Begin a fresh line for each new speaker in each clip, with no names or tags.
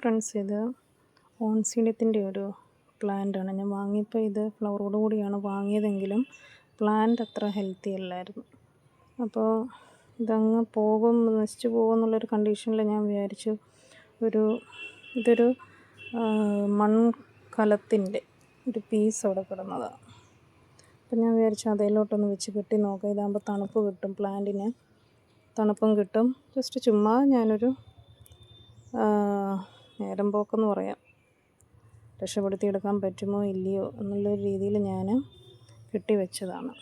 Friends ഇത് ഓൺസീഡിയത്തിന്റെ ഒരു പ്ലാന്റാണ്. ഞാൻ വാങ്ങിയപ്പോൾ ഇത് ഫ്ലവറോട് കൂടിയാണ് വാങ്ങിയതെങ്കിലും പ്ലാന്റ് അത്ര ഹെൽത്തി അല്ലായിരുന്നു. അപ്പോൾ ഇതങ്ങ് പോകും നശിച്ചു പോകും എന്നുള്ളൊരു കണ്ടീഷനിൽ ഞാൻ വിചാരിച്ചു. ഒരു ഇതൊരു മൺകലത്തിന്റെ ഒരു പീസ് അവിടെ കിടന്നതാണ് അപ്പം ഞാൻ വിചാരിച്ചു അതിലോട്ടൊന്ന് വെച്ച് കെട്ടി നോക്കാം. ഇതാകുമ്പോൾ തണുപ്പ് കിട്ടും പ്ലാന്റിന് തണുപ്പും കിട്ടും. ജസ്റ്റ് ചുമ്മാ ഞാനൊരു നേരം പോക്കെന്ന് പറയാം. രക്ഷപ്പെടുത്തിയെടുക്കാൻ പറ്റുമോ ഇല്ലയോ എന്നുള്ളൊരു രീതിയിൽ ഞാൻ കെട്ടിവെച്ചതാണ്.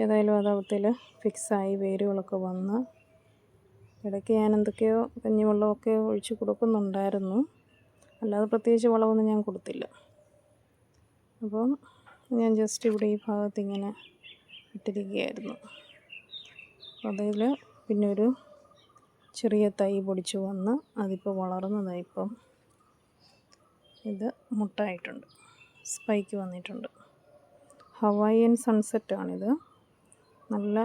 ഏതായാലും അത് അവത്തിൽ ഫിക്സായി വേരുകളൊക്കെ വന്ന് ഇടയ്ക്ക് ഞാൻ എന്തൊക്കെയോ കഞ്ഞിവെള്ളമൊക്കെ ഒഴിച്ച് കൊടുക്കുന്നുണ്ടായിരുന്നു. അല്ലാതെ പ്രത്യേകിച്ച് വളമൊന്നും ഞാൻ കൊടുത്തില്ല. അപ്പം ഞാൻ ജസ്റ്റ് ഇവിടെ ഈ ഭാഗത്ത് ഇങ്ങനെ ഇട്ടിരിക്കുകയായിരുന്നു. അതിൽ പിന്നെ ഒരു ചെറിയ തൈ പൊടിച്ച് വന്ന് അതിപ്പോൾ വളർന്നതായി ഇപ്പം. ഇത് മുട്ടായിട്ടുണ്ട്. സ്പൈക്ക് വന്നിട്ടുണ്ട്. ഹവായിയൻ സൺസെറ്റാണിത്. നല്ല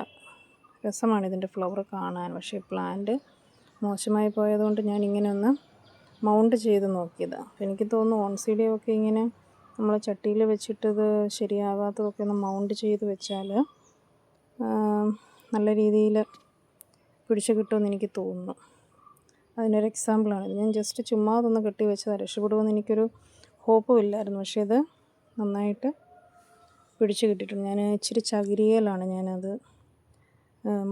രസമാണ് ഇതിന്റെ ഫ്ലവർ കാണാൻ. പക്ഷേ പ്ലാന്റ് മോശമായി പോയതുകൊണ്ട് ഞാൻ ഇങ്ങനെ ഒന്ന് മൗണ്ട് ചെയ്ത് നോക്കിയതാണ് എനിക്ക് തോന്നുന്നു ഓൺസീഡിയൊക്കെ ഇങ്ങനെ നമ്മൾ ചട്ടിയിൽ വെച്ചിട്ടത് ശരിയാകാത്തതൊക്കെ ഒന്ന് മൗണ്ട് ചെയ്ത് വെച്ചാൽ നല്ല രീതിയിൽ പിടിച്ച് കിട്ടുമെന്ന് എനിക്ക് തോന്നുന്നു. അതിനൊരു എക്സാമ്പിളാണ് ഞാൻ ജസ്റ്റ് ചുമ്മാ അതൊന്ന് കെട്ടി വെച്ചതാണ് രക്ഷപ്പെടുമെന്ന് എനിക്കൊരു ഹോപ്പും ഇല്ലായിരുന്നു. പക്ഷേ ഇത് നന്നായിട്ട് പിടിച്ച് കിട്ടിയിട്ടുണ്ട്. ഞാൻ ഇച്ചിരി ചകിരിയലാണ് ഞാനത്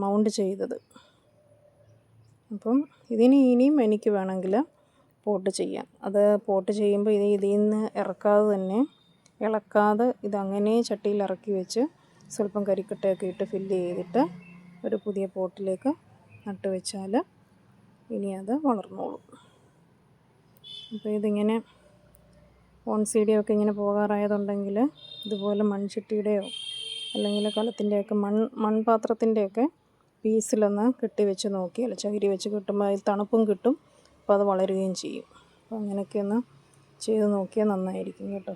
മൗണ്ട് ചെയ്തത്. അപ്പം ഇതിന് ഇനിയും എനിക്ക് വേണമെങ്കിൽ പോട്ട് ചെയ്യാം. അത് പോട്ട് ചെയ്യുമ്പോൾ ഇത് ഇതിൽ നിന്ന് ഇറക്കാതെ തന്നെ ഇളക്കാതെ ഇതങ്ങനെ ചട്ടിയിൽ ഇറക്കി വെച്ച് സ്വല്പം കരിക്കട്ടയൊക്കെ ഇട്ട് ഫില്ല് ചെയ്തിട്ട് ഒരു പുതിയ പോട്ടിലേക്ക് നട്ട് വെച്ചാൽ ഇനി അത് വളർന്നോളും. അപ്പോൾ ഇതിങ്ങനെ ഓൺസീഡിയൊക്കെ ഇങ്ങനെ പോകാറായതുണ്ടെങ്കിൽ ഇതുപോലെ മൺചട്ടിയുടെയോ അല്ലെങ്കിൽ കലത്തിന്റെയൊക്കെ മൺ മൺപാത്രത്തിന്റെയൊക്കെ പീസിലൊന്ന് കെട്ടി വെച്ച് അല്ല ചകിരി വെച്ച് കിട്ടുമ്പോൾ അതിൽ തണുപ്പും കിട്ടും. അപ്പോൾ അത് വളരുകയും ചെയ്യും. അപ്പോൾ അങ്ങനെയൊക്കെ ഒന്ന് ചെയ്ത് നോക്കിയാൽ നന്നായിരിക്കും കേട്ടോ.